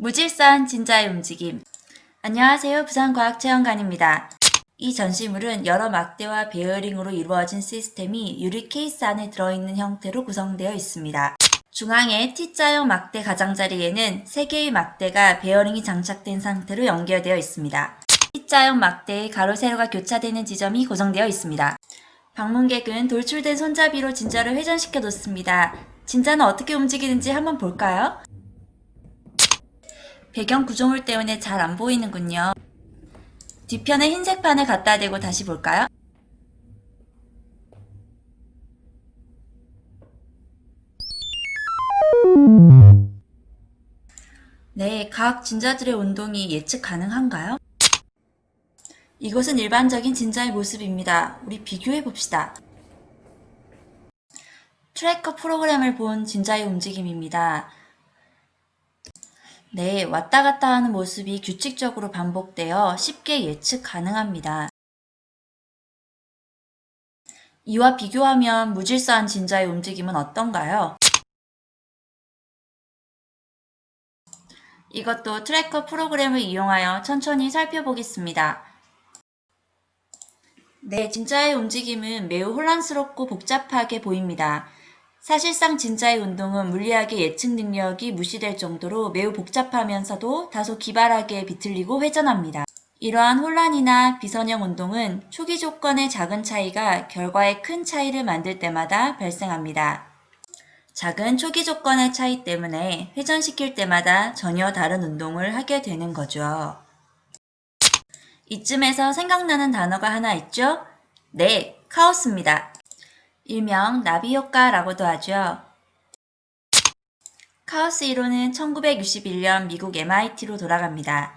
무질서한 진자의 움직임. 안녕하세요. 부산과학체험관입니다. 이 전시물은 여러 막대와 베어링으로 이루어진 시스템이 유리 케이스 안에 들어있는 형태로 구성되어 있습니다. 중앙의 T자형 막대 가장자리에는 3개의 막대가 베어링이 장착된 상태로 연결되어 있습니다. T자형 막대의 가로 세로가 교차되는 지점이 고정되어 있습니다. 방문객은 돌출된 손잡이로 진자를 회전시켜 놓습니다. 진자는 어떻게 움직이는지 한번 볼까요? 배경 구조물 때문에 잘 안 보이는군요. 뒤편에 흰색 판을 갖다 대고 다시 볼까요? 네, 각 진자들의 운동이 예측 가능한가요? 이것은 일반적인 진자의 모습입니다. 우리 비교해 봅시다. 트래커 프로그램을 본 진자의 움직임입니다. 네, 왔다 갔다 하는 모습이 규칙적으로 반복되어 쉽게 예측 가능합니다. 이와 비교하면 무질서한 진자의 움직임은 어떤가요? 이것도 트래커 프로그램을 이용하여 천천히 살펴보겠습니다. 네, 진자의 움직임은 매우 혼란스럽고 복잡하게 보입니다. 사실상 진자의 운동은 물리학의 예측 능력이 무시될 정도로 매우 복잡하면서도 다소 기발하게 비틀리고 회전합니다. 이러한 혼란이나 비선형 운동은 초기 조건의 작은 차이가 결과에 큰 차이를 만들 때마다 발생합니다. 작은 초기 조건의 차이 때문에 회전시킬 때마다 전혀 다른 운동을 하게 되는 거죠. 이쯤에서 생각나는 단어가 하나 있죠? 네, 카오스입니다. 일명 나비 효과라고도 하죠. 카오스 이론은 1961년 미국 MIT로 돌아갑니다.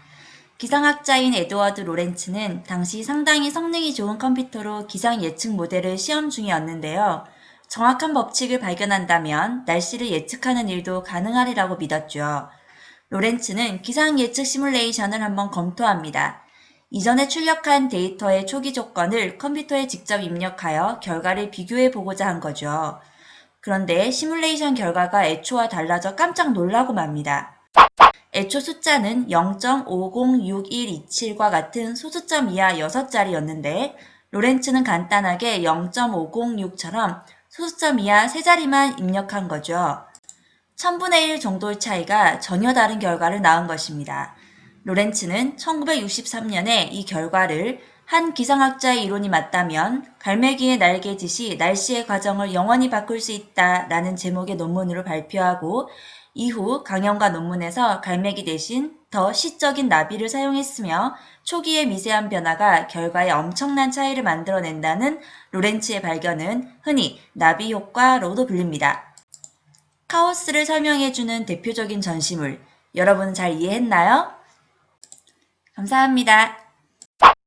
기상학자인 에드워드 로렌츠는 당시 상당히 성능이 좋은 컴퓨터로 기상 예측 모델을 시험 중이었는데요. 정확한 법칙을 발견한다면 날씨를 예측하는 일도 가능하리라고 믿었죠. 로렌츠는 기상 예측 시뮬레이션을 한번 검토합니다. 이전에 출력한 데이터의 초기 조건을 컴퓨터에 직접 입력하여 결과를 비교해 보고자 한 거죠. 그런데 시뮬레이션 결과가 애초와 달라져 깜짝 놀라고 맙니다. 애초 숫자는 0.506127과 같은 소수점 이하 6자리였는데 로렌츠는 간단하게 0.506처럼 소수점 이하 3자리만 입력한 거죠. 1000분의 1 정도의 차이가 전혀 다른 결과를 낳은 것입니다. 로렌츠는 1963년에 이 결과를 한 기상학자의 이론이 맞다면 갈매기의 날개짓이 날씨의 과정을 영원히 바꿀 수 있다라는 제목의 논문으로 발표하고 이후 강연과 논문에서 갈매기 대신 더 시적인 나비를 사용했으며 초기의 미세한 변화가 결과에 엄청난 차이를 만들어낸다는 로렌츠의 발견은 흔히 나비 효과로도 불립니다. 카오스를 설명해주는 대표적인 전시물, 여러분 잘 이해했나요? 감사합니다.